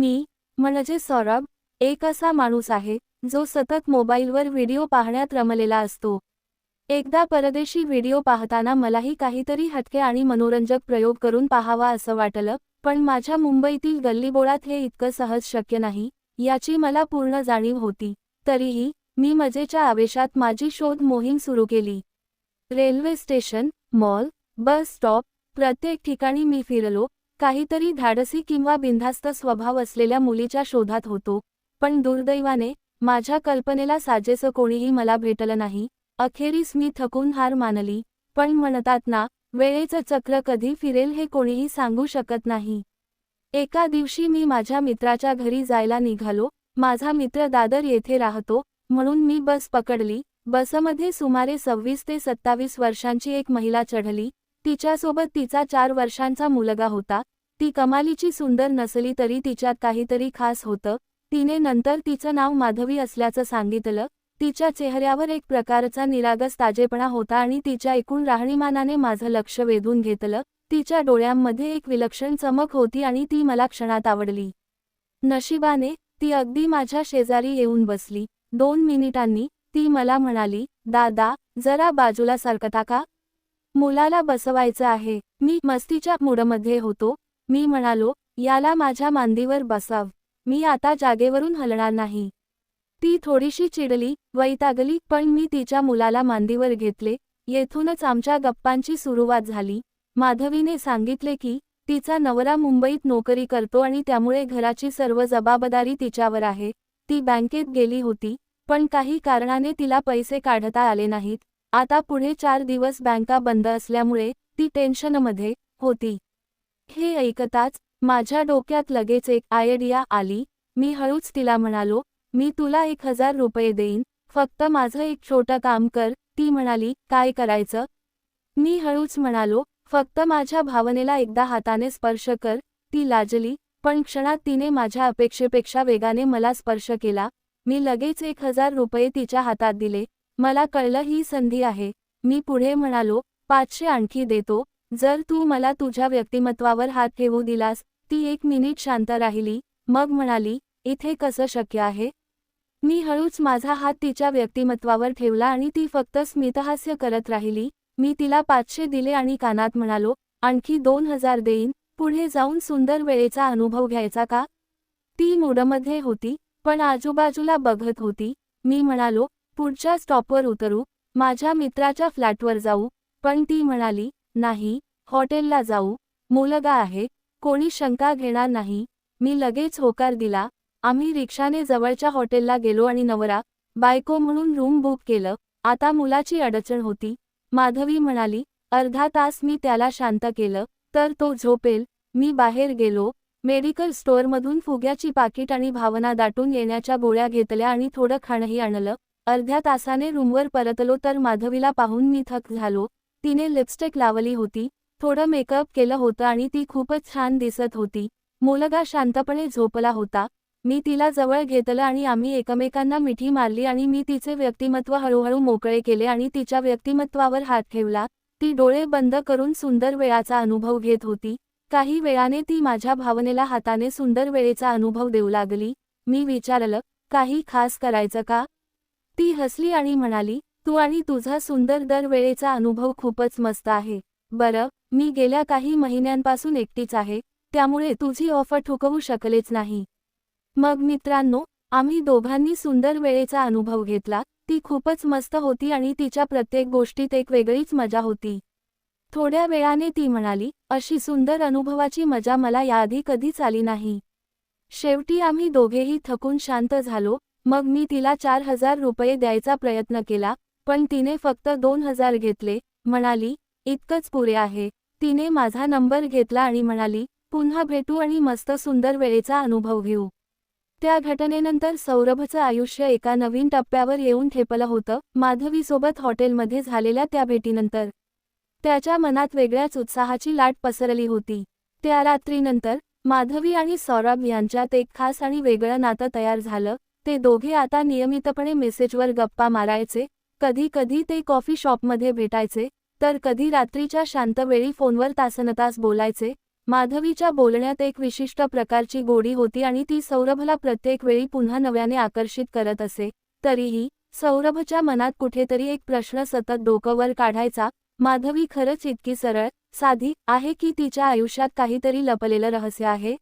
मी म्हणजे सौरभ एक असा माणूस आहे जो सतत मोबाईलवर व्हिडिओ पाहण्यात रमलेला असतो. एकदा परदेशी व्हिडिओ पाहताना मलाही काहीतरी हटके आणि मनोरंजक प्रयोग करून पाहावा असं वाटलं पण माझ्या मुंबईतील गल्लीबोळात हे इतकं सहज शक्य नाही याची मला पूर्ण जाणीव होती. तरीही मी मजेच्या आवेशात माझी शोध मोहीम सुरू केली. Railway station mall bus stop प्रत्येक ठिकाणी मी फिरलो काहीतरी धाडसी किंवा बिनधास्त स्वभाव असलेल्या मुलीच्या शोधात होतो. पण दुर्दैवाने माझ्या कल्पनेला साजेसं कोणीही मला भेटलं नाही. अखेरीस मी थकून हार मानली. पण म्हणतात ना वेळेचं चक्र कधी फिरेल हे कोणीही सांगू शकत नाही. एका दिवशी मी माझ्या मित्राच्या घरी जायला निघालो. माझा मित्र दादर येथे राहतो म्हणून मी बस पकडली. बसमध्ये सुमारे सव्वीस ते सत्तावीस वर्षांची एक महिला चढली. तिच्यासोबत तिचा चार वर्षांचा मुलगा होता. ती कमालीची सुंदर नसली तरी तिच्यात काहीतरी खास होतं. तिने नंतर तिचं नाव माधवी असल्याचं सांगितलं. तिच्या चेहऱ्यावर एक प्रकारचा निरागस ताजेपणा होता आणि तिच्या एकूण राहणीमानाने माझं लक्ष वेधून घेतलं. तिच्या डोळ्यांमध्ये एक विलक्षण चमक होती आणि ती मला क्षणात आवडली. नशिबाने ती अगदी माझ्या शेजारी येऊन बसली. दोन मिनिटांनी ती मला म्हणाली दादा जरा बाजूला सरकता का? मुलाला बसवायचं आहे. मी मस्तीच्या मूडमध्ये होतो. मी म्हणालो याला माझ्या मांदीवर बसाव. मी आता जागेवरून हलणार नाही. ती थोडीशी चिडली वैतागली पण मी तिच्या मुलाला मांदीवर घेतले. येथूनच आमच्या गप्पांची सुरुवात झाली. माधवीने सांगितले की तिचा नवरा मुंबईत नोकरी करतो आणि त्यामुळे घराची सर्व जबाबदारी तिच्यावर आहे. ती बँकेत गेली होती पण काही कारणाने तिला पैसे काढता आले नाहीत. आता पुढे चार दिवस बँका बंद असल्यामुळे ती टेन्शनमध्ये होती. हे ऐकताच माझ्या डोक्यात लगेच एक आयडिया आली. मी हळूच तिला म्हणालो मी तुला एक हजार रुपये देईन फक्त माझं एक छोटं काम कर. ती म्हणाली काय करायचं? मी हळूच म्हणालो फक्त माझ्या भावनेला एकदा हाताने स्पर्श कर. ती लाजली पण क्षणात तिने माझ्या अपेक्षेपेक्षा वेगाने मला स्पर्श केला. मी लगेच एक हजार रुपये तिच्या हातात दिले. मला कळलं ही संधी आहे. मी पुढे म्हणालो पाचशे आणखी देतो. जर तू मला तुझ्या व्यक्तिमत्वावर हात ठेवू दिलास ती एक मिनिट शांत राहिली. मग म्हणाली इथे कसं शक्य आहे? मी हळूच माझा हात तिच्या व्यक्तिमत्वावर ठेवला आणि ती फक्त स्मितहास्य करत राहिली. मी तिला पाचशे दिले आणि कानात म्हणालो आणखी दोन हजार देईन पुढे जाऊन सुंदर वेळेचा अनुभव घ्यायचा का? ती मूडमध्ये होती पण आजूबाजूला बघत होती. मी म्हणालो पुढच्या स्टॉपवर उतरू माझ्या मित्राच्या फ्लॅटवर जाऊ पण ती म्हणाली नाही हॉटेलला जाऊ मुलगा आहे कोणी शंका घेणार नाही मी लगेच होकार दिला आम्ही रिक्षाने जवळच्या हॉटेलला गेलो आणि नवरा बायको म्हणून रूम बुक केलं आता मुलाची अडचण होती माधवी म्हणाली अर्धा तास मी त्याला शांत केलं तर तो झोपेल मी बाहेर गेलो मेडिकल स्टोअरमधून फुग्याची पाकिट आणि भावना दाटून येण्याच्या गोळ्या घेतल्या आणि थोडं खाणंही आणलं अर्ध्या तासाने रूमवर परतलो तर माधवीला पाहून मी थक झालो. तिने लिपस्टिक लावली होती थोडं मेकअप केलं होतं आणि ती खूपच छान दिसत होती. मुलगा शांतपणे झोपला होता. मी तिला जवळ घेतलं आणि आम्ही एकमेकांना मिठी मारली आणि मी तिचे व्यक्तिमत्व हळूहळू मोकळे केले आणि तिच्या व्यक्तिमत्वावर हात ठेवला. ती डोळे बंद करून सुंदर वेळाचा अनुभव घेत होती. काही वेळाने ती माझ्या भावनेला हाताने सुंदर वेळेचा अनुभव देऊ लागली. मी विचारलं काही खास करायचं का? ती हसली आणि म्हणाली तू आणि तुझा सुंदर दर वेळेचा अनुभव खूपच मस्त आहे. बरं मी गेल्या काही महिन्यांपासून एकटीच आहे त्यामुळे तुझी ऑफर ठुकवू शकलेच नाही. मग मित्रांनो आम्ही दोघांनी सुंदर वेळेचा अनुभव घेतला ती खूपच मस्त होती आणि तिच्या प्रत्येक गोष्टीत एक वेगळीच मजा होती. थोड्या वेळाने ती म्हणाली अशी सुंदर अनुभवाची मजा मला याआधी कधीच आली नाही. शेवटी आम्ही दोघेही थकून शांत झालो मग मी तिला चार हजार रुपये द्यायचा प्रयत्न केला पण तिने फक्त दोन हजार घेतले म्हणाली इतकंच पुरे आहे. तिने माझा नंबर घेतला आणि म्हणाली पुन्हा भेटू आणि मस्त सुंदर वेळेचा अनुभव घेऊ. त्या घटनेनंतर सौरभचं आयुष्य एका नवीन टप्प्यावर येऊन ठेपलं होतं माधवीसोबत हॉटेलमध्ये झालेल्या त्या भेटीनंतर. त्याच्या मनात वेगळ्याच उत्साहाची लाट पसरली होती. त्या रात्रीनंतर माधवी आणि सौरभ यांच्यात एक खास आणि वेगळं नातं तयार झालं ते दोघे आता नियमितपणे मेसेजवर गप्पा मारायचे कधी कधी ते कॉफी शॉपमध्ये भेटायचे तर कधी रात्रीच्या शांत वेळी फोनवर तासनतास बोलायचे. माधवीच्या बोलण्यात एक विशिष्ट प्रकारची गोडी होती आणि ती सौरभला प्रत्येक वेळी पुन्हा नव्याने आकर्षित करत असे. तरीही सौरभच्या मनात कुठेतरी एक प्रश्न सतत डोकंवर काढायचा माधवी खरंच इतकी सरळ साधी आहे की तिच्या आयुष्यात काहीतरी लपलेलं रहस्य आहे?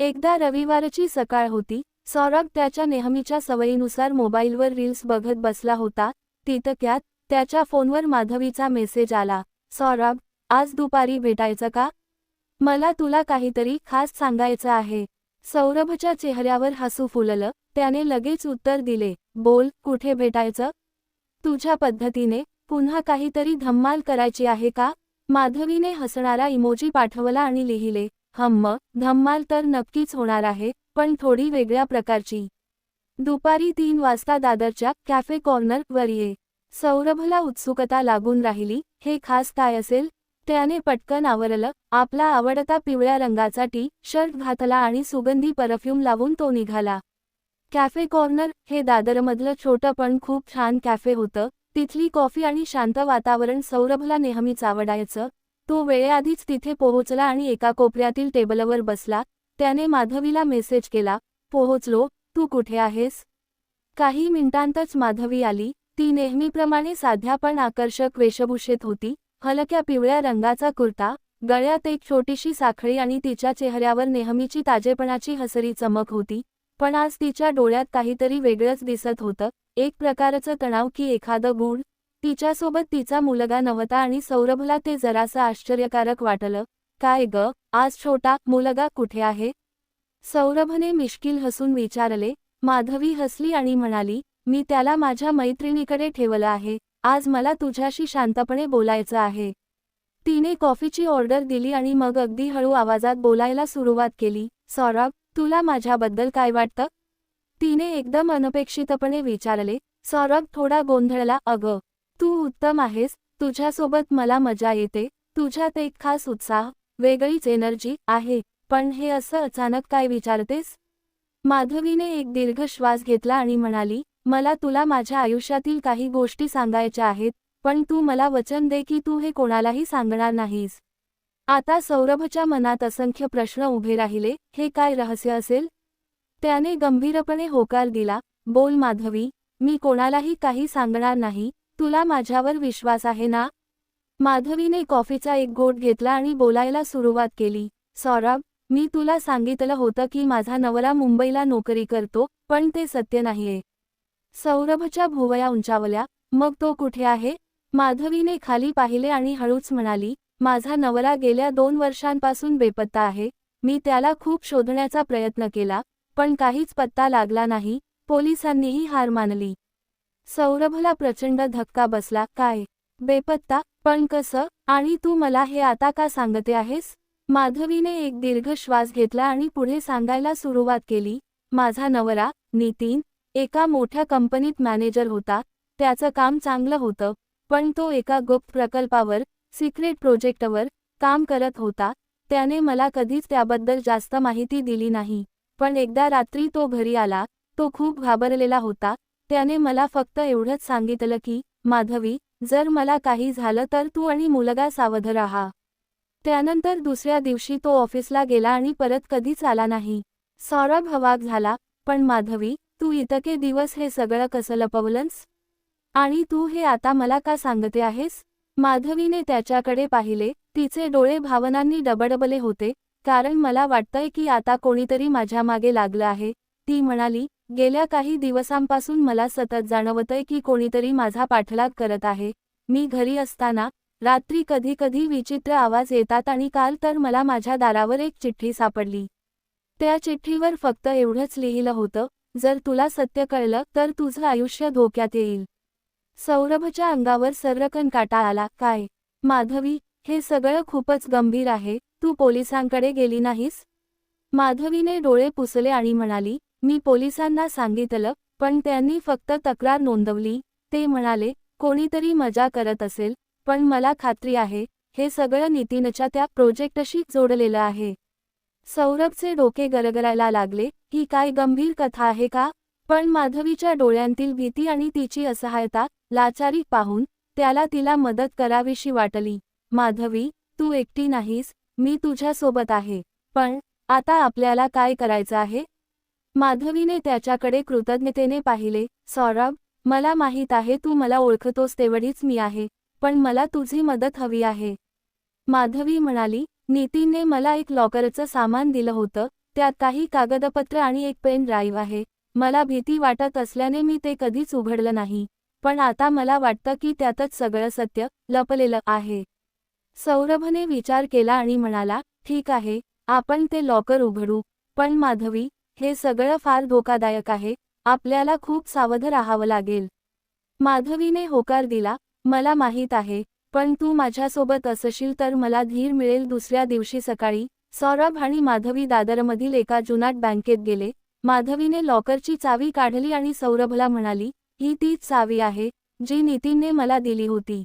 एकदा रविवारची सकाळ होती सौरभ त्याच्या नेहमीच्या सवयीनुसार मोबाईलवर रील्स बघत बसला होता तितक्यात त्याच्या फोनवर माधवीचा मेसेज आला सौरभ आज दुपारी भेटायचं का? मला तुला काहीतरी खास सांगायचं आहे. सौरभच्या चेहऱ्यावर हसू फुललं त्याने लगेच उत्तर दिले बोल कुठे भेटायचं? तुझ्या पद्धतीने पुन्हा काहीतरी धम्माल करायची आहे का? माधवीने हसणारा इमोजी पाठवला आणि लिहिले हम्म धम्माल तर नक्कीच होणार आहे पण थोडी वेगळ्या प्रकारची. दुपारी तीन वाजता दादरच्या कॅफे कॉर्नर वर ये. सौरभला उत्सुकता लागून राहिली हे खास काय असेल? त्याने पटकन आवरलं आपला आवडता पिवळ्या रंगाचा टी शर्ट घातला आणि सुगंधी परफ्यूम लावून तो निघाला. कॅफे कॉर्नर हे दादरमधलं छोटं पण खूप छान कॅफे होतं. तिथली कॉफी आणि शांत वातावरण सौरभला नेहमीच आवडायचं. तो वेळेआधीच तिथे पोहोचला आणि एका कोपऱ्यातील टेबलवर बसला. त्याने माधवीला मेसेज केला पोहोचलो तू कुठे आहेस? काही मिनिटांतच माधवी आली. ती नेहमीप्रमाणे साध्या पण आकर्षक वेशभूषेत होती. हलक्या पिवळ्या रंगाचा कुर्ता गळ्यात एक छोटीशी साखळी आणि तिच्या चेहऱ्यावर नेहमीची ताजेपणाची हसरी चमक होती. पण आज तिच्या डोळ्यात काहीतरी वेगळंच दिसत होतं. एक प्रकारचं तणाव की एखादं गुण. तिच्यासोबत तिचा मुलगा नव्हता आणि सौरभला ते जरासं आश्चर्यकारक वाटलं. काय ग? आज छोटा मुलगा कुठे आहे? सौरभने मिश्किल हसून विचारले माधवी हसली आणि म्हणाली मी त्याला माझ्या मैत्रिणीकडे ठेवलं आहे. आज मला तुझ्याशी शांतपणे बोलायचं आहे. तिने कॉफीची ऑर्डर दिली आणि मग अगदी हळू आवाजात बोलायला सुरुवात केली सौरभ तुला माझ्याबद्दल काय वाटतं? तिने एकदम अनपेक्षितपणे विचारले सौरभ थोडा गोंधळला अगं. तू उत्तम आहेस. तुझ्यासोबत मला मजा येते. तुझ्यात एक खास उत्साह वेगळीच एनर्जी आहे. पण हे असं अचानक काय विचारतेस? माधवीने एक दीर्घ श्वास घेतला आणि म्हणाली मला तुला माझ्या आयुष्यातील काही गोष्टी सांगायच्या आहेत पण तू मला वचन दे की तू हे कोणालाही सांगणार नाहीस. आता सौरभच्या मनात असंख्य प्रश्न उभे राहिले. हे काय रहस्य असेल? त्याने गंभीरपणे होकार दिला बोल माधवी मी कोणालाही काही सांगणार नाही. तुला माझ्यावर विश्वास आहे ना? माधवीने कॉफीचा एक गोट घेतला आणि बोलायला सुरुवात केली. सौरभ मी तुला सांगितलं होतं की माझा नवरा मुंबईला नोकरी करतो पण ते सत्य नाहीये. सौरभच्या भुवया उंचावल्या. मग तो कुठे आहे? माधवीने खाली पाहिले आणि हळूच म्हणाली माझा नवरा गेल्या दोन वर्षांपासून बेपत्ता आहे. मी त्याला खूप शोधण्याचा प्रयत्न केला पण काहीच पत्ता लागला नाही. पोलिसांनीही हार मानली. सौरभला प्रचंड धक्का बसला. काय? बेपत्ता? पण कसं? आणि तू मला हे आता का सांगते आहेस? माधवीने एक दीर्घ श्वास घेतला आणि पुढे सांगायला सुरुवात केली. माझा नवरा नितीन एका मोठ्या कंपनीत मॅनेजर होता. त्याचं काम चांगलं होतं पण तो एका गुप्त प्रकल्पावर सिक्रेट प्रोजेक्टवर काम करत होता. त्याने मला कधीच त्याबद्दल जास्त माहिती दिली नाही. पण एकदा रात्री तो घरी आला तो खूप घाबरलेला होता. त्याने मला फक्त एवढंच सांगितलं की माधवी जर मला काही झालं तर तू आणि मुलगा सावध राहा. त्यानंतर दुसऱ्या दिवशी तो ऑफिसला गेला आणि परत कधीच आला नाही. सौरभ हवाक झाला पण माधवी तू इतके दिवस हे सगळं कसं लपवलंस? आणि तू हे आता मला का सांगते आहेस? माधवीने त्याच्याकडे पाहिले तिचे डोळे भावनांनी डबडबले होते कारण मला वाटतंय की आता कोणीतरी माझ्या मागे लागलं आहे ती म्हणाली गेल्या काही दिवसांपासून मला सतत जाणवतंय की कोणीतरी माझा पाठलाग करत आहे. मी घरी असताना रात्री कधी कधी विचित्र आवाज येतात आणि काल तर मला माझ्या दारावर एक चिठ्ठी सापडली. त्या चिठ्ठीवर फक्त एवढंच लिहिलं होतं जर तुला सत्य कळलं तर तुझं आयुष्य धोक्यात येईल. सौरभच्या अंगावर सर्रकन काटा आला काय? माधवी हे सगळं खूपच गंभीर आहे तू पोलिसांकडे गेली नाहीस माधवीने डोळे पुसले आणि म्हणाली मी पोलिसांना सांगितलं पण त्यांनी फक्त तक्रार नोंदवली. ते म्हणाले कोणीतरी मजा करत असेल पण मला खात्री आहे हे सगळं नितीनच्या त्या प्रोजेक्टशी जोडलेलं आहे. सौरभचे डोके गरगरायला लागले ही काय गंभीर कथा आहे का पण माधवीच्या डोळ्यांतील भीती आणि तिची असहायता लाचारी पाहून त्याला तिला मदत करावीशी वाटली. माधवी तू एकटी नाहीस मी तुझ्यासोबत आहे. पण आता आपल्याला काय करायचं आहे? माधवीने त्याच्याकडे कृतज्ञतेने पाहिले सौरभ मला माहीत आहे तू मला ओळखतोस तेवढीच मी आहे पण मला तुझी मदत हवी आहे. माधवी म्हणाली नितीनने मला एक लॉकरचं सामान दिलं होतं त्यात काही कागदपत्र आणि एक पेन ड्राईव्ह आहे मला भीती वाटत असल्याने मी ते कधीच उघडलं नाही पण आता मला वाटतं की त्यातच सगळं सत्य लपलेलं आहे. सौरभने विचार केला आणि म्हणाला ठीक आहे आपण ते लॉकर उघडू पण माधवी हे सगळं फार धोकादायक आहे. आपल्याला खूप सावध राहावं लागेल. माधवीने होकार दिला मला माहीत आहे पण तू माझ्यासोबत असशील तर मला धीर मिळेल दुसऱ्या दिवशी सकाळी. सौरभ आणि माधवी दादरमधील एका जुनाट बँकेत गेले. माधवीने लॉकरची चावी काढली आणि सौरभला म्हणाली ही तीच चावी आहे जी नितीनने मला दिली होती.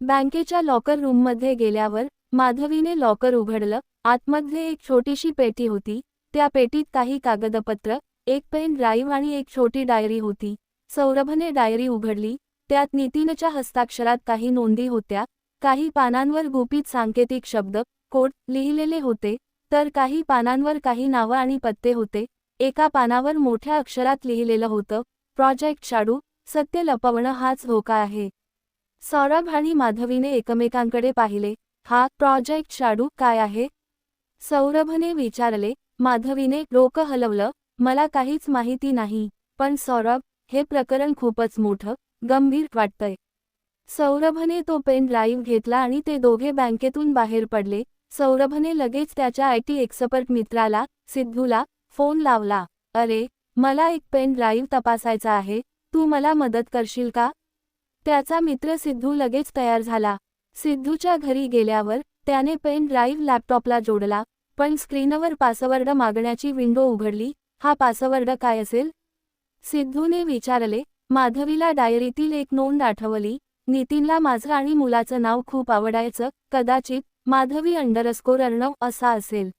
बँकेच्या लॉकर रूममध्ये गेल्यावर माधवीने लॉकर उघडलं. आतमध्ये एक छोटीशी पेटी होती. त्या पेटीत काही कागदपत्र एक पेन ड्राईव्ह आणि एक छोटी डायरी होती. सौरभने डायरी उघडली. त्यात नितीनच्या हस्ताक्षरात काही नोंदी होत्या. काही पानांवर गुपित सांकेतिक शब्द कोड लिहिलेले होते. तर काही पानांवर काही नावं आणि पत्ते होते. एका पानावर मोठ्या अक्षरात लिहिलेलं होतं प्रोजेक्ट शाडू सत्य लपवणं हाच धोका आहे सौरभ आणि माधवीने एकमेकांकडे पाहिले. हा प्रोजेक्ट शाडू काय आहे सौरभने विचारले. माधवीने डोकं हलवलं मला काहीच माहिती नाही पण सौरभ हे प्रकरण खूपच मोठं गंभीर वाटतंय. सौरभने तो पेन ड्राईव्ह घेतला आणि ते दोघे बँकेतून बाहेर पडले. सौरभने लगेच त्याच्या आय टी एक्सपर्ट मित्राला सिद्धूला फोन लावला. अरे मला एक पेन ड्राईव्ह तपासायचा आहे तू मला मदत करशील का? त्याचा मित्र सिद्धू लगेच तयार झाला. सिद्धूच्या घरी गेल्यावर त्याने पेन ड्राईव्ह लॅपटॉपला जोडला. पण स्क्रीनवर पासवर्ड मागण्याची विंडो उघडली. हा पासवर्ड काय असेल? सिद्धूने विचारले. माधवीला डायरीतील एक नोंद आठवली. नितीनला माझं आणि मुलाचं नाव खूप आवडायचं. कदाचित माधवी अंडरस्कोर अर्णव असा असेल.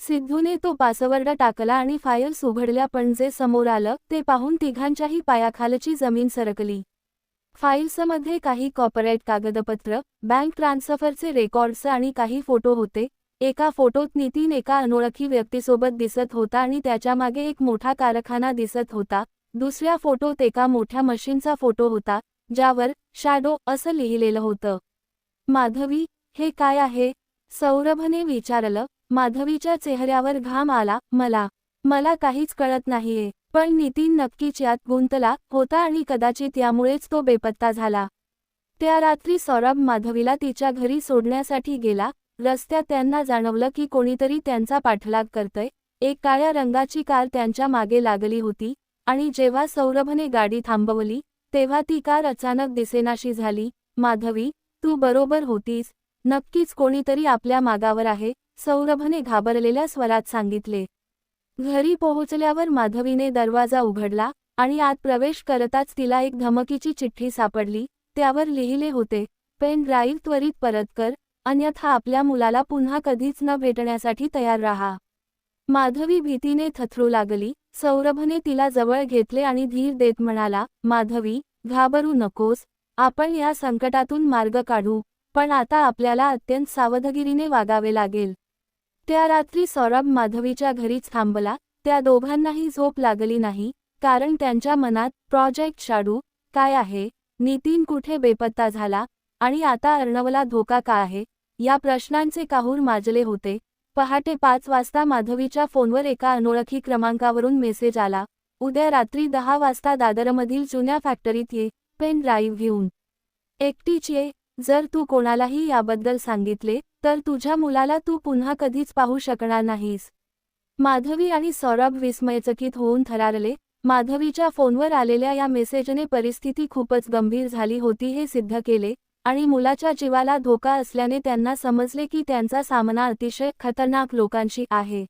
सिद्धूने तो पासवर्ड टाकला आणि फायल्स उघडल्या पण जे समोर आलं ते पाहून तिघांच्याही पायाखालची जमीन सरकली. फाईल्समध्ये काही कॉपरेट कागदपत्र बँक ट्रान्सफरचे रेकॉर्ड्स आणि काही फोटो होते. एका फोटोत नितीन एका अनोळखी व्यक्तीसोबत दिसत होता आणि त्याच्यामागे एक मोठा कारखाना दिसत होता. दुसऱ्या फोटोत एका मोठ्या मशीनचा फोटो होता ज्यावर शॅडो असं लिहिलेलं होतं. माधवी हे काय आहे? सौरभने विचारलं. माधवीच्या चेहऱ्यावर घाम आला. मला मला काहीच कळत नाहीये. पण नितीन नक्कीच यात गुंतला होता आणि कदाचित यामुळेच तो बेपत्ता झाला. त्या रात्री सौरभ माधवीला तिच्या घरी सोडण्यासाठी गेला. रस्त्यात त्यांना जाणवलं की कोणीतरी त्यांचा पाठलाग करतय. एक काळ्या रंगाची कार त्यांच्या मागे लागली होती आणि जेव्हा सौरभने गाडी थांबवली तेव्हा ती कार अचानक दिसेनाशी झाली माधवी तू बरोबर होतीस. नक्कीच कोणीतरी आपल्या मागावर आहे सौरभने घाबरलेल्या स्वरात सांगितले. घरी पोहोचल्यावर माधवीने दरवाजा उघडला आणि आत प्रवेश करताच तिला एक धमकीची चिठ्ठी सापडली. त्यावर लिहिले होते पेन ड्राईव्ह त्वरित परत कर. अन्यथा आपल्या मुलाला पुन्हा कधीच न भेटण्यासाठी तयार राहा. माधवी भीतीने थथरू लागली. सौरभने तिला जवळ घेतले आणि धीर देत म्हणाला माधवी घाबरू नकोस. आपण या संकटातून मार्ग काढू. पण आता आपल्याला अत्यंत सावधगिरीने वागावे लागेल. त्या रात्री सौरभ माधवीच्या घरीच थांबला. त्या दोघांनाही झोप लागली नाही. कारण त्यांच्या मनात प्रोजेक्ट शाडू काय आहे? नितीन कुठे बेपत्ता झाला? आणि आता अर्णवला धोका का आहे? या प्रश्नांचे काहूर माजले होते. पहाटे पाच वाजता माधवीच्या फोनवर एका अनोळखी क्रमांकावरून मेसेज आला. उद्या रात्री दहा वाजता दादरमधील जुन्या फॅक्टरीत ये पेन ड्राईव्ह घेऊन. एकटीच ये जर तू कोणालाही याबद्दल सांगितले तर तुझ्या मुलाला तू पुन्हा कधीच पाहू शकणार नाहीस. माधवी आणि सौरभ विस्मयचकित होऊन थरारले. माधवीच्या फोनवर आलेल्या या मेसेजने परिस्थिती खूपच गंभीर झाली होती हे सिद्ध केले. आणि मुलाच्या जीवाला धोका असल्याने त्यांना समजले की त्यांचा सामना अतिशय खतरनाक लोकांशी आहे.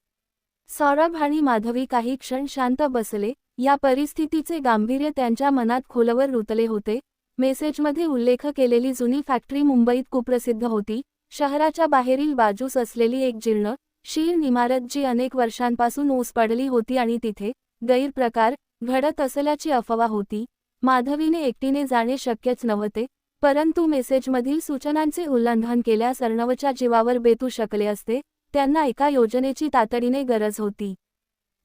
सौरभ आणि माधवी काही क्षण शांत बसले. या परिस्थितीचे गांभीर्य त्यांच्या मनात खोलवर रुतले होते. मेसेजमध्ये उल्लेख केलेली जुनी फॅक्टरी मुंबईत कुप्रसिद्ध होती. शहराच्या बाहेरील बाजूस असलेली एक जीर्ण शीर्ण इमारत जी अनेक वर्षांपासून ओस पडली होती आणि तिथे गैरप्रकार घडत असल्याची अफवा होती. माधवीने एकटीने जाणे शक्यच नव्हते. परंतु मेसेजमधील सूचनांचे उल्लंघन केल्यास अर्णवच्या जीवावर बेतू शकले असते त्यांना एका योजनेची तातडीने गरज होती.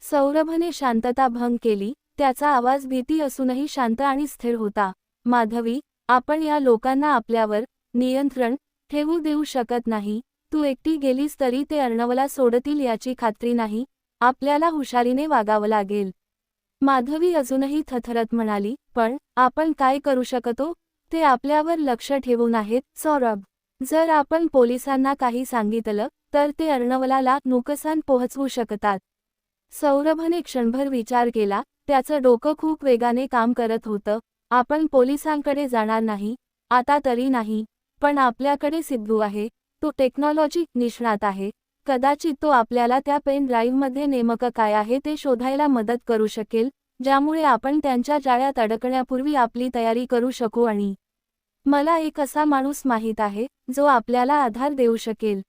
सौरभने शांतता भंग केली त्याचा आवाज भीती असूनही शांत आणि स्थिर होता. माधवी आपण या लोकांना आपल्यावर नियंत्रण ठेवू देऊ शकत नाही. तू एकटी गेलीस तरी ते अर्णवला सोडतील याची खात्री नाही. आपल्याला हुशारीने वागावं लागेल. माधवी अजूनही थथरत म्हणाली पण आपण काय करू शकतो? ते आपल्यावर लक्ष ठेवून आहेत सौरभ. जर आपण पोलिसांना काही सांगितलं तर ते अर्णवलाला नुकसान पोहोचवू शकतात. सौरभने क्षणभर विचार केला त्याचं डोकं खूप वेगाने काम करत होतं. आपण पोलिसांकडे जाणार नाही आता तरी नाही पण आपल्याकडे सिद्धू आहे तो टेक्नॉलॉजी निष्णात आहे. कदाचित तो आपल्याला त्या पेन ड्राईव्हमध्ये नेमकं काय आहे ते शोधायला मदत करू शकेल ज्यामुळे आपण त्यांच्या जाळ्यात अडकण्यापूर्वी आपली तयारी करू शकू आणि मला एक असा माणूस माहीत आहे जो आपल्याला आधार देऊ शकेल.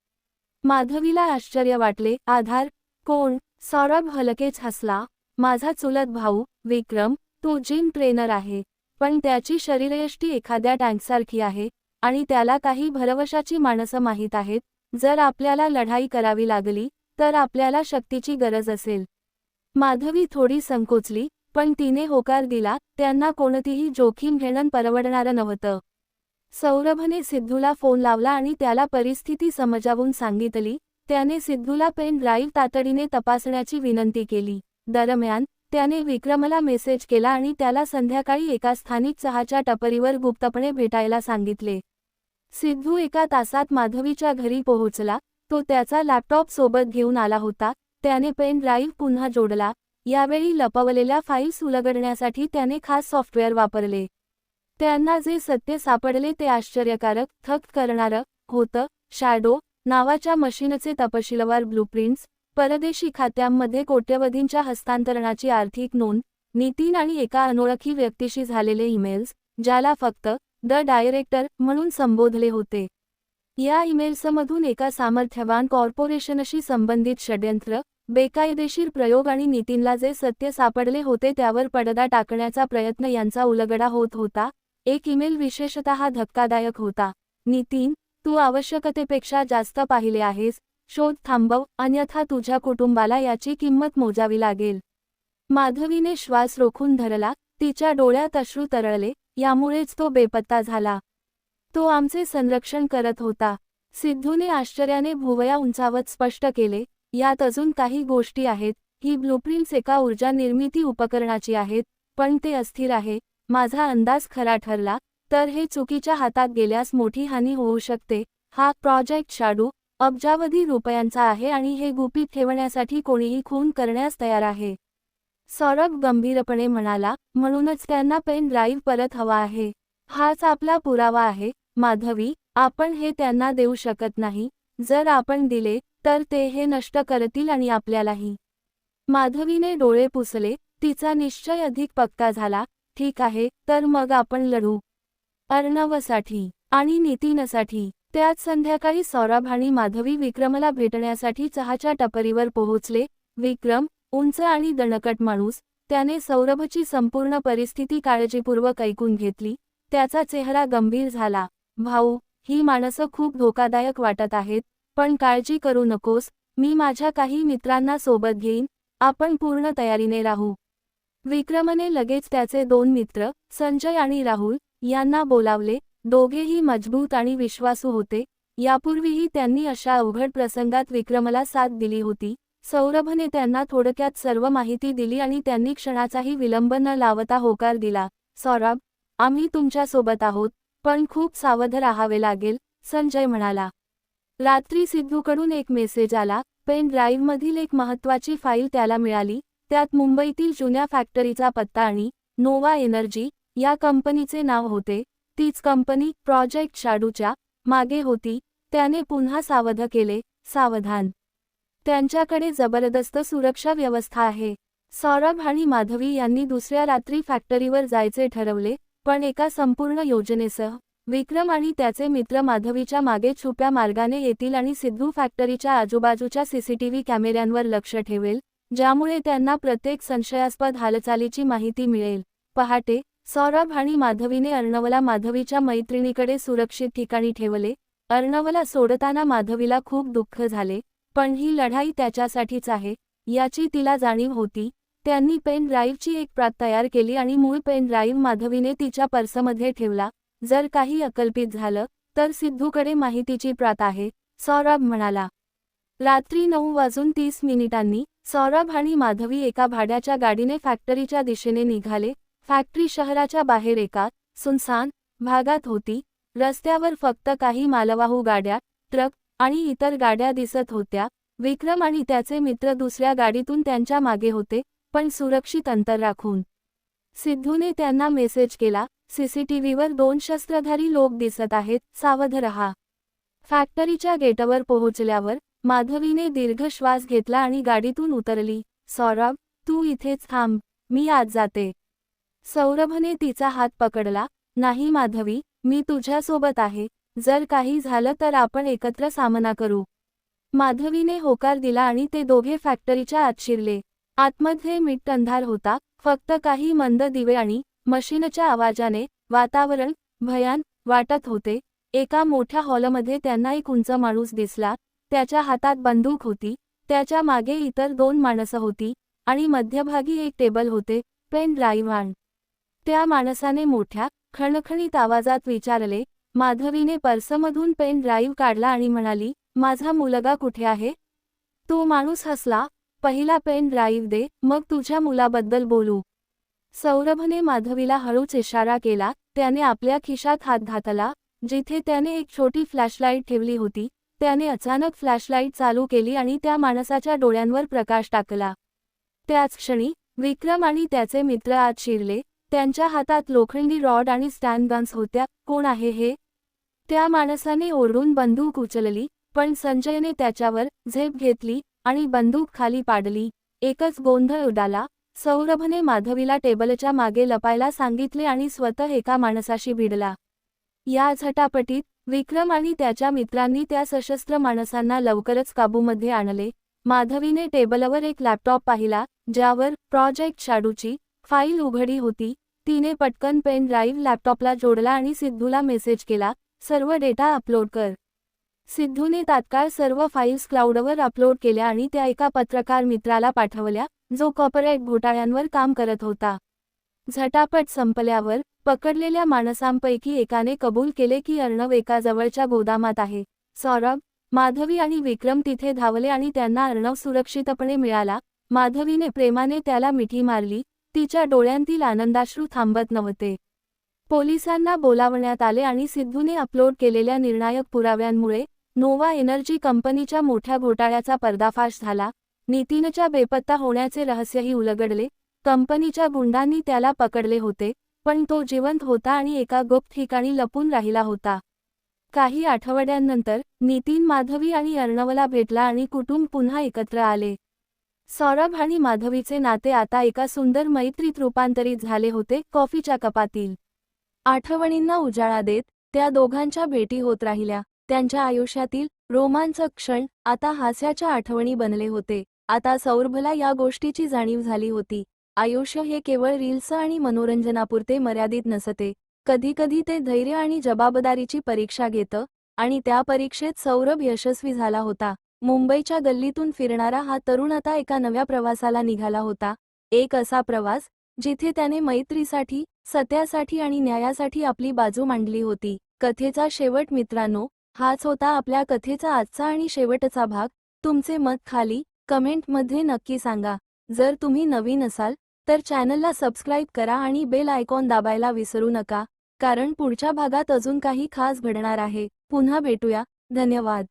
माधवीला आश्चर्य वाटले आधार? कोण? सौरभ हलकेच हसला. माझा चुलत भाऊ विक्रम तो जिम ट्रेनर आहे. पण त्याची शरीरयष्टी एखाद्या टँकसारखी आहे आणि त्याला काही भरवशाची माणसं माहीत आहेत. जर आपल्याला लढाई करावी लागली तर आपल्याला शक्तीची गरज असेल. माधवी थोडी संकोचली पण तिने होकार दिला त्यांना कोणतीही जोखीम घेणं परवडणारं नव्हतं. सौरभने सिद्धूला फोन लावला आणि त्याला परिस्थिती समजावून सांगितली त्याने सिद्धूला पेन ड्राईव्ह तातडीने तपासण्याची विनंती केली. दरम्यान त्याने विक्रमला मेसेज केला आणि त्याला संध्याकाळी एका स्थानिक चहाच्या टपरीवर गुप्तपणे भेटायला सांगितले. सिद्धू एका तासात माधवीच्या घरी पोहोचला तो त्याचा लॅपटॉप सोबत घेऊन आला होता त्याने पेन ड्राईव्ह पुन्हा जोडला यावेळी लपवलेल्या फाईल्स उलगडण्यासाठी त्याने खास सॉफ्टवेअर वापरले. त्यांना जे सत्य सापडले ते आश्चर्यकारक थक करणारं होतं. शॅडो नावाच्या मशीनचे तपशीलवार ब्लूप्रिंट्स परदेशी खात्यांमध्ये कोट्यवधींच्या हस्तांतरणाची आर्थिक नोंद नितीन आणि एका अनोळखी व्यक्तीशी झालेले ईमेल्स ज्याला फक्त द डायरेक्टर म्हणून संबोधले होते. या ईमेल्समधून एका सामर्थ्यवान कॉर्पोरेशनशी संबंधित षड्यंत्र बेकायदेशीर प्रयोग आणि नितीनला जे सत्य सापडले होते त्यावर पडदा टाकण्याचा प्रयत्न यांचा उलगडा होत होता. एक ईमेल विशेषतः धक्कादायक होता. नितीन तू आवश्यकतेपेक्षा जास्त पाहिले आहेस. शोध थांबव अन्यथा तुझ्या कुटुंबाला याची किंमत मोजावी लागेल माधवीने श्वास रोखून धरला. तिच्या डोळ्यात अश्रू तरळले. यामुळेच तो बेपत्ता झाला. तो आमचे संरक्षण करत होता. सिद्धूने आश्चर्याने भुवया उंचावत स्पष्ट केले. यात अजून काही गोष्टी आहेत. ही ब्लूप्रिंट्स एका ऊर्जा निर्मिती उपकरणाची आहेत पण ते अस्थिर आहे. माझा अंदाज खरा ठरला तर हे चुकीच्या हातात गेल्यास मोठी हानी होऊ शकते. हा प्रोजेक्ट शाडू अब्जावधी रुपयांचा आहे आणि हे गुपित ठेवण्यासाठी कोणीही खून करण्यास तयार आहे. सौरभ गंभीरपणे म्हणाला म्हणूनच त्यांना पेन ड्राईव्ह परत हवा आहे. हाच आपला पुरावा आहे. माधवी आपण हे त्यांना देऊ शकत नाही. जर आपण दिले तर ते हे नष्ट करतील आणि आपल्यालाही. माधवीने डोळे पुसले तिचा निश्चय अधिक पक्का झाला ठीक आहे तर मग आपण लढू. अर्णवसाठी आणि नितीनसाठी त्याच संध्याकाळी सौरभ आणि माधवी विक्रमला भेटण्यासाठी चहाच्या टपरीवर पोहोचले विक्रम उंच आणि दणकट माणूस त्याने सौरभची संपूर्ण परिस्थिती काळजीपूर्वक ऐकून घेतली त्याचा चेहरा गंभीर झाला भाऊ ही माणसं खूप धोकादायक वाटत आहेत पण काळजी करू नकोस मी माझ्या काही मित्रांना सोबत घेईन आपण पूर्ण तयारीने राहू. विक्रमने लगेच त्याचे दोन मित्र संजय आणि राहुल यांना बोलावले दोघेही मजबूत आणि विश्वासू होते. यापूर्वीही त्यांनी अशा अवघड प्रसंगात विक्रमला साथ दिली होती. सौरभने त्यांना थोडक्यात सर्व माहिती दिली आणि त्यांनी क्षणाचाही विलंब न लावता होकार दिला. सौरभ आम्ही तुमच्यासोबत आहोत पण खूप सावध राहावे लागेल संजय म्हणाला. रात्री सिद्धूकडून एक मेसेज आला. पेन ड्राईव्हमधील एक महत्त्वाची फाईल त्याला मिळाली. त्यात मुंबईतील जुन्या फॅक्टरीचा पत्ता आणि नोवा एनर्जी या कंपनीचे नाव होते. तीच कंपनी प्रोजेक्ट शाडूच्या मागे होती. त्याने पुन्हा सावध केले. सावधान. त्यांच्याकडे जबरदस्त सुरक्षा व्यवस्था आहे. सौरभ आणि माधवी यांनी दुसऱ्या रात्री फॅक्टरीवर जायचे ठरवले पण एका संपूर्ण योजनेसह विक्रम आणि त्याचे मित्र माधवीच्या मागे छुप्या मार्गाने येतील आणि सिद्धू फॅक्टरीच्या आजूबाजूच्या सीसीटीव्ही कॅमेऱ्यांवर लक्ष ठेवेल ज्यामुळे त्यांना प्रत्येक संशयास्पद हालचालीची माहिती मिळेल. पहाटे सौरभ आणि माधवीने अर्णवला माधवीच्या मैत्रिणीकडे सुरक्षित ठिकाणी ठेवले. अर्णवला सोडताना माधवीला खूप दुःख झाले पण ही लढाई त्याच्यासाठीच आहे याची तिला जाणीव होती. त्यांनी पेन ड्राईव्हची एक प्रात तयार केली आणि मूळ पेन ड्राईव्ह माधवीने तिच्या पर्समध्ये ठेवला. जर काही अकल्पित झालं तर सिद्धूकडे माहितीची प्रात आहे सौरभ म्हणाला. रात्री नऊ वाजून तीस मिनिटांनी सौरभ आणि माधवी एका भाड्याच्या गाडीने फॅक्टरीच्या दिशेने निघाले. फॅक्टरी शहराच्या बाहेर एका सुनसान भागात होती. रस्त्यावर फक्त काही मालवाहू गाड्या ट्रक आणि इतर गाड्या दिसत होत्या. विक्रम आणि त्याचे मित्र दुसऱ्या गाडीतून त्यांच्या मागे होते पण सुरक्षित अंतर राखून. सिद्धूने त्यांना मेसेज केला सीसीटीव्हीवर दोन शस्त्रधारी लोक दिसत आहेत सावध रहा. फॅक्टरीच्या गेटवर पोहोचल्यावर माधवीने दीर्घ श्वास घेतला आणि गाडीतून उतरली सौरभ तू इथेच थांब मी आज जाते सौरभने तिचा हात पकडला नाही माधवी मी तुझ्यासोबत आहे जर काही झालं तर आपण एकत्र सामना करू माधवीने होकार दिला आणि ते दोघे फॅक्टरीच्या आत शिरले. आतमध्ये मिट्ट अंधार होता फक्त काही मंद दिवे आणि मशीनच्या आवाजाने वातावरण भयान वाटत होते. एका मोठ्या हॉलमध्ये त्यांना एक उंच माणूस दिसला. त्याच्या हातात बंदूक होती. त्याच्यामागे इतर दोन माणसं होती आणि मध्यभागी एक टेबल होते. पेन ड्राईव्ह आण त्या माणसाने मोठ्या खणखणीत आवाजात विचारले माधवीने पर्समधून पेन ड्राईव्ह काढला आणि म्हणाली माझा मुलगा कुठे आहे? तो माणूस हसला पहिला पेन ड्राईव्ह दे मग तुझ्या मुलाबद्दल बोलू. सौरभने माधवीला हळूच इशारा केला त्याने आपल्या खिशात हात घातला जिथे त्याने एक छोटी फ्लॅशलाईट ठेवली होती त्याने अचानक फ्लॅशलाईट चालू केली आणि त्या माणसाच्या डोळ्यांवर प्रकाश टाकला. त्याच क्षणी विक्रम आणि त्याचे मित्र आत शिरले त्यांच्या हातात लोखंडी रॉड आणि स्टँड गन्स होत्या कोण आहे हे? त्या माणसाने ओरडून बंदूक उचलली पण संजयने त्याच्यावर झेप घेतली आणि बंदूक खाली पाडली. एकच गोंधळ उडाला. सौरभने माधवीला टेबलच्या मागे लपायला सांगितले आणि स्वतः एका माणसाशी भिडला. या झटापटीत विक्रम आणि त्याच्या मित्रांनी त्या सशस्त्र माणसांना लवकरच काबूमध्ये आणले. माधवीने टेबलवर एक लॅपटॉप पाहिला ज्यावर प्रोजेक्ट शाडूची फाईल उघडी होती. तिने पटकन पेन ड्राईव्ह लॅपटॉपला जोडला आणि सिद्धूला मेसेज केला सर्व डेटा अपलोड कर. सिद्धूने तात्काळ सर्व फाईल्स क्लाउडवर अपलोड केल्या आणि त्या एका पत्रकार मित्राला पाठवल्या जो कॉर्पोरेट घोटाळ्यांवर काम करत होता. झटापट संपल्यावर पकडलेल्या माणसांपैकी एकाने कबूल केले की अर्णव एका जवळच्या गोदामात आहे. सौरभ माधवी आणि विक्रम तिथे धावले आणि त्यांना अर्णव सुरक्षितपणे मिळाला. माधवीने प्रेमाने त्याला मिठी मारली. तिच्या डोळ्यांतील आनंदाश्रू थांबत नव्हते. पोलिसांना बोलावण्यात आले आणि सिद्धूने अपलोड केलेल्या निर्णायक पुराव्यांमुळे नोवा एनर्जी कंपनीच्या मोठ्या घोटाळ्याचा पर्दाफाश झाला. नितीनच्या बेपत्ता होण्याचे रहस्यही उलगडले. कंपनीच्या गुंडांनी त्याला पकडले होते पण तो जिवंत होता आणि एका गुप्त ठिकाणी लपून राहिला होता. काही आठवड्यांनंतर नितीन माधवी आणि अर्णवला भेटला आणि कुटुंब पुन्हा एकत्र आले. सौरभ आणि माधवीचे नाते आता एका सुंदर मैत्रीत रूपांतरित झाले होते कॉफीच्या कपातील. आठवणींना उजाळा देत त्या दोघांच्या भेटी होत राहिल्या. त्यांच्या आयुष्यातील रोमांचक क्षण आता हास्याच्या आठवणी बनले होते. आता सौरभला या गोष्टीची जाणीव झाली होती. आयुष्य हे केवळ रील्स आणि मनोरंजनापुरते मर्यादित नसते. कधीकधी ते धैर्य आणि जबाबदारीची परीक्षा घेतं आणि त्या परीक्षेत सौरभ यशस्वी झाला होता. मुंबईच्या गल्लीतून फिरणारा हा तरुण आता एका नव्या प्रवासाला निघाला होता. एक असा प्रवास जिथे त्याने मैत्रीसाठी सत्यासाठी आणि न्यायासाठी आपली बाजू मांडली होती. कथेचा शेवट मित्रांनो हाच होता आपल्या कथेचा आजचा आणि शेवटचा भाग. तुमचे मत खाली कमेंटमध्ये नक्की सांगा. जर तुम्ही नवीन असाल तर चॅनलला सबस्क्राईब करा आणि बेल आयकॉन दाबायला विसरू नका कारण पुढच्या भागात अजून काही खास घडणार आहे. पुन्हा भेटूया. धन्यवाद.